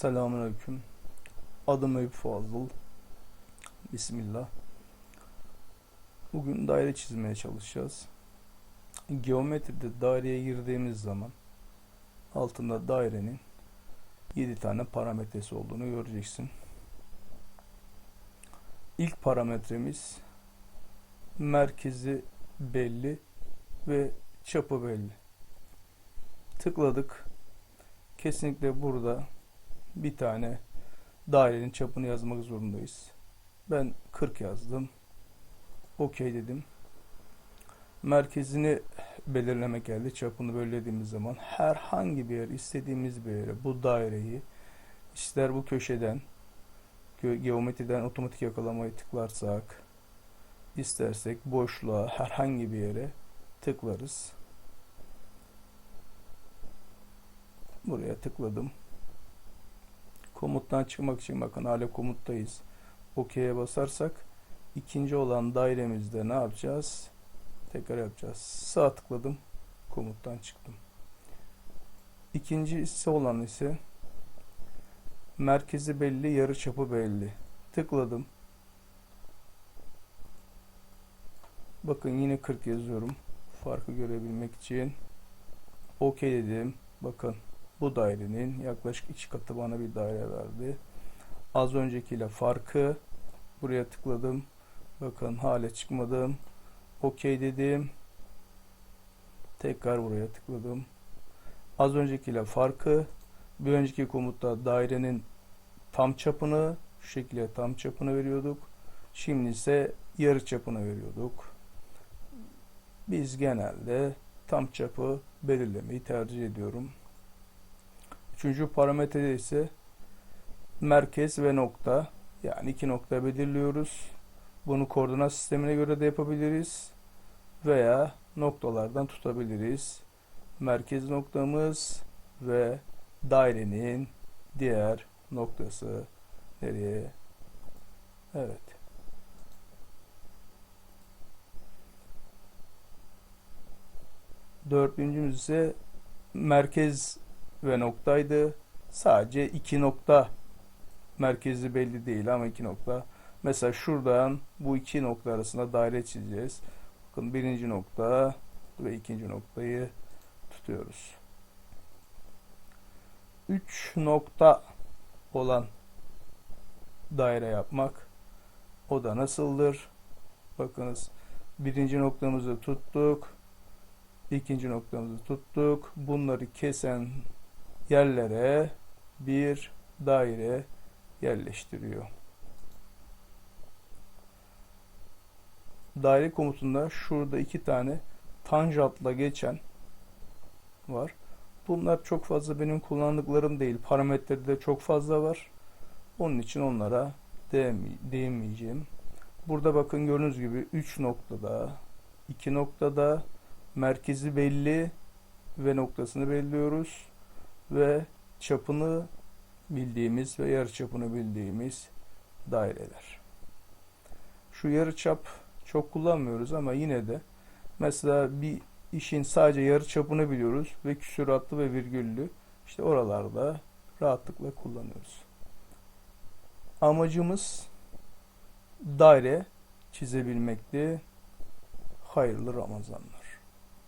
Selamünaleyküm. Adım Eyüp Fazıl. Bismillah. Bugün daire çizmeye çalışacağız. Geometride daireye girdiğimiz zaman altında dairenin 7 tane parametresi olduğunu göreceksin. İlk parametremiz merkezi belli ve çapı belli. Tıkladık. Kesinlikle burada bir tane dairenin çapını yazmak zorundayız. Ben 40 yazdım. Okey dedim. Merkezini belirlemek geldi. Çapını belirlediğimiz zaman herhangi bir yer, istediğimiz bir yere bu daireyi ister bu köşeden ge- geometriden otomatik yakalamayı tıklarsak istersek boşluğa herhangi bir yere tıklarız. Buraya tıkladım. Komuttan çıkmak için bakın hala komuttayız. OK'ye basarsak ikinci olan dairemizde ne yapacağız? Tekrar yapacağız. Sağ tıkladım. Komuttan çıktım. İkincisi olan ise merkezi belli, yarı çapı belli. Tıkladım. Bakın yine 40 yazıyorum. Farkı görebilmek için. OK dedim. Bakın bu dairenin yaklaşık iki katı bana bir daire verdi. Az öncekiyle farkı buraya tıkladım. Bakın hala çıkmadım. OK dedim. Tekrar buraya tıkladım. Az öncekiyle farkı bir önceki komutta dairenin tam çapını şu şekilde tam çapını veriyorduk. Şimdi ise yarı çapını veriyorduk. Biz genelde tam çapı belirlemeyi tercih ediyorum. Üçüncü parametrede ise merkez ve nokta. Yani iki nokta belirliyoruz. Bunu koordinat sistemine göre de yapabiliriz. Veya noktalardan tutabiliriz. Merkez noktamız ve dairenin diğer noktası nereye? Evet. Dördüncümüz ise merkez ve noktaydı. Sadece iki nokta merkezi belli değil ama iki nokta. Mesela şuradan bu iki nokta arasında daire çizeceğiz. Bakın birinci nokta ve ikinci noktayı tutuyoruz. Üç nokta olan daire yapmak o da nasıldır? Bakınız birinci noktamızı tuttuk. ikinci noktamızı tuttuk. Bunları kesen yerlere bir daire yerleştiriyor. Daire komutunda şurada iki tane tanjantla geçen var. Bunlar çok fazla benim kullandıklarım değil. Parametrede de çok fazla var. Onun için onlara değinme- değinmeyeceğim. Burada bakın gördüğünüz gibi 3 noktada, 2 noktada merkezi belli ve noktasını belirliyoruz ve çapını bildiğimiz ve yarı çapını bildiğimiz daireler. Şu yarı çap çok kullanmıyoruz ama yine de mesela bir işin sadece yarı çapını biliyoruz ve küsuratlı ve virgüllü işte oralarda rahatlıkla kullanıyoruz. Amacımız daire çizebilmekti. Hayırlı Ramazanlar.